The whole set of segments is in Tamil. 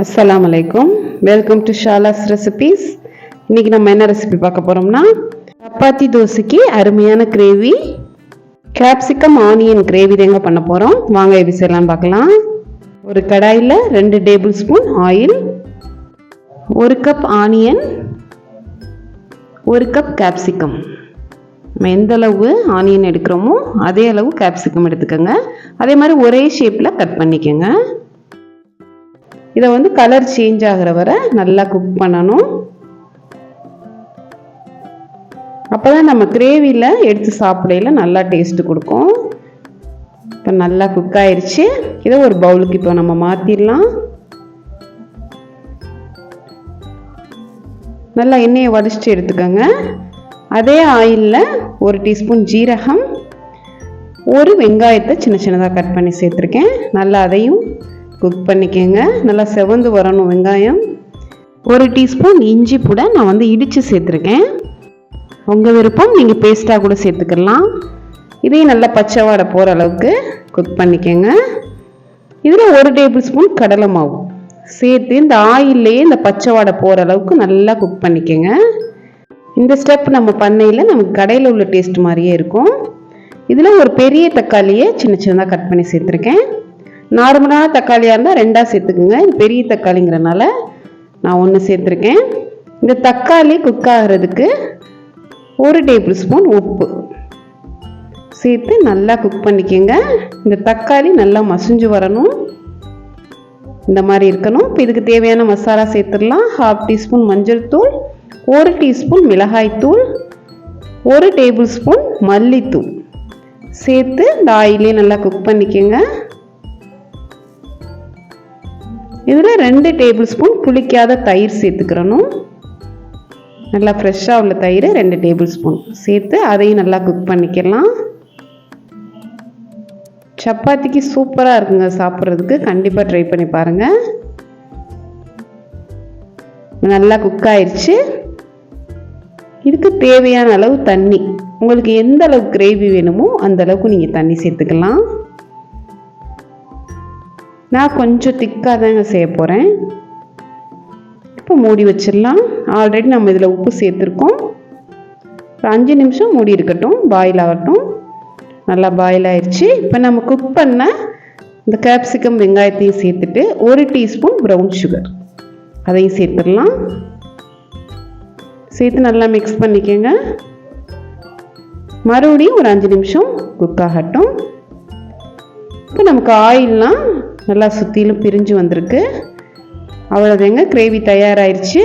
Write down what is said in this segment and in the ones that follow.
அஸ்லாம் அலைக்கும் வெல்கம் டு ஷாலாஸ் ரெசிபீஸ் இன்றைக்கி நம்ம என்ன ரெசிபி பார்க்க போகிறோம்னா சப்பாத்தி தோசைக்கு அருமையான கிரேவி கேப்சிகம் ஆனியன் கிரேவி தாங்க பண்ண போகிறோம் வாங்க எப்படி செய்யலாம் பார்க்கலாம். ஒரு கடாயில் ரெண்டு டேபிள் ஸ்பூன் ஆயில் ஒரு கப் ஆனியன் ஒரு கப் கேப்சிகம் நம்ம எந்த அளவு ஆனியன் எடுக்கிறோமோ அதே அளவு கேப்சிகம் எடுத்துக்கோங்க. அதே மாதிரி ஒரே ஷேப்பில் கட் பண்ணிக்கோங்க. இதை வந்து கலர் சேஞ்ச் ஆகிற வரை நல்லா குக் பண்ணணும். அப்போ தான் நம்ம கிரேவியில் எடுத்து சாப்பிடையில நல்லா டேஸ்ட்டு கொடுக்கும். இப்போ நல்லா குக் ஆயிடுச்சு இதை ஒரு பவுலுக்கு இப்போ நம்ம மாற்றிடலாம் நல்லா எண்ணெயை வடிச்சிட்டு எடுத்துக்கோங்க. அதே ஆயிலில் ஒரு டீஸ்பூன் ஜீரகம் ஒரு வெங்காயத்தை சின்ன சின்னதாக கட் பண்ணி சேர்த்துருக்கேன். நல்லா அதையும் குக் பண்ணிக்கோங்க. நல்லா செவந்து வரணும் வெங்காயம். ஒரு டீஸ்பூன் இஞ்சி கூட நான் வந்து இடித்து சேர்த்துருக்கேன். உங்கள் விருப்பம் நீங்கள் பேஸ்ட்டாக கூட சேர்த்துக்கலாம். இதையும் நல்லா பச்சை வாடை போகிற அளவுக்கு குக் பண்ணிக்கோங்க. இதில் ஒரு டேபிள் ஸ்பூன் கடலை மாவு. சேர்த்து இந்த ஆயில்லையே இந்த பச்சை வாடை போகிற அளவுக்கு நல்லா குக் பண்ணிக்கோங்க. இந்த ஸ்டெப் நம்ம பண்ணையில் நமக்கு கடையில் உள்ள டேஸ்ட் மாதிரியே இருக்கும். இதில் ஒரு பெரிய தக்காளியை சின்ன சின்னதாக கட் பண்ணி சேர்த்துருக்கேன். நார்மலான தக்காளியாக இருந்தால் ரெண்டாக சேர்த்துக்குங்க. இது பெரிய தக்காளிங்கிறனால நான் ஒன்று சேர்த்துருக்கேன். இந்த தக்காளி குக் ஆகிறதுக்கு ஒரு டேபிள் ஸ்பூன் உப்பு. சேர்த்து நல்லா குக் பண்ணிக்கோங்க. இந்த தக்காளி நல்லா மசிஞ்சு வரணும். இந்த மாதிரி இருக்கணும். இப்போ இதுக்கு தேவையான மசாலா சேர்த்துடலாம். ஹாஃப் டீஸ்பூன் மஞ்சள் தூள் ஒரு டீஸ்பூன் மிளகாய் தூள் ஒரு டேபிள் ஸ்பூன் மல்லித்தூள். சேர்த்து இந்த ஆயிலே நல்லா குக் பண்ணிக்கோங்க. இதில் ரெண்டு டேபிள் ஸ்பூன் புளிக்காத தயிர் சேர்த்துக்கிறணும். நல்லா ஃப்ரெஷ்ஷாக உள்ள தயிர் ரெண்டு டேபிள் ஸ்பூன் சேர்த்து அதையும் நல்லா குக் பண்ணிக்கலாம். சப்பாத்திக்கு சூப்பராக இருக்குங்க சாப்பிட்றதுக்கு. கண்டிப்பாக ட்ரை பண்ணி பாருங்கள் நல்லா குக் ஆயிடுச்சு இதுக்கு தேவையான அளவு தண்ணி. உங்களுக்கு எந்த அளவு கிரேவி வேணுமோ அந்த அளவுக்கு நீங்கள் தண்ணி சேர்த்துக்கலாம். நான் கொஞ்சம் திக்காக தாங்க செய்ய போகிறேன் இப்போ மூடி வச்சிடலாம். ஆல்ரெடி நம்ம இதில் உப்பு சேர்த்துருக்கோம். ஒரு அஞ்சு நிமிஷம் மூடி இருக்கட்டும். பாயில் ஆகட்டும். நல்லா பாயில் ஆயிடுச்சு இப்போ நம்ம குக் பண்ண இந்த கேப்சிகம் வெங்காயத்தையும் சேர்த்துட்டு ஒரு டீஸ்பூன் ப்ரௌன் சுகர் அதையும் சேர்த்துடலாம். சேர்த்து நல்லா மிக்ஸ் பண்ணிக்கோங்க. மறுபடியும் ஒரு அஞ்சு நிமிஷம் குக் ஆகட்டும். இப்போ நமக்கு ஆயில்லாம் நல்லா சுற்றிலும் பிரிஞ்சு வந்திருக்கு. அவ்வளோதாங்க கிரேவி தயாராகிருச்சு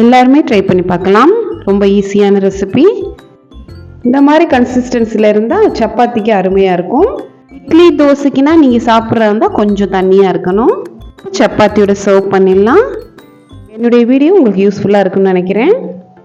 எல்லாருமே ட்ரை பண்ணி பார்க்கலாம். ரொம்ப ஈஸியான ரெசிபி இந்த மாதிரி கன்சிஸ்டன்சியில் இருந்தால் சப்பாத்திக்கு அருமையாக இருக்கும். இட்லி தோசைக்குனா நீங்கள் சாப்பிட்றதா இருந்தால் கொஞ்சம் தண்ணியாக இருக்கணும். சப்பாத்தியோட சர்வ் பண்ணிடலாம். என்னுடைய வீடியோ உங்களுக்கு யூஸ்ஃபுல்லாக இருக்குன்னு நினைக்கிறேன்.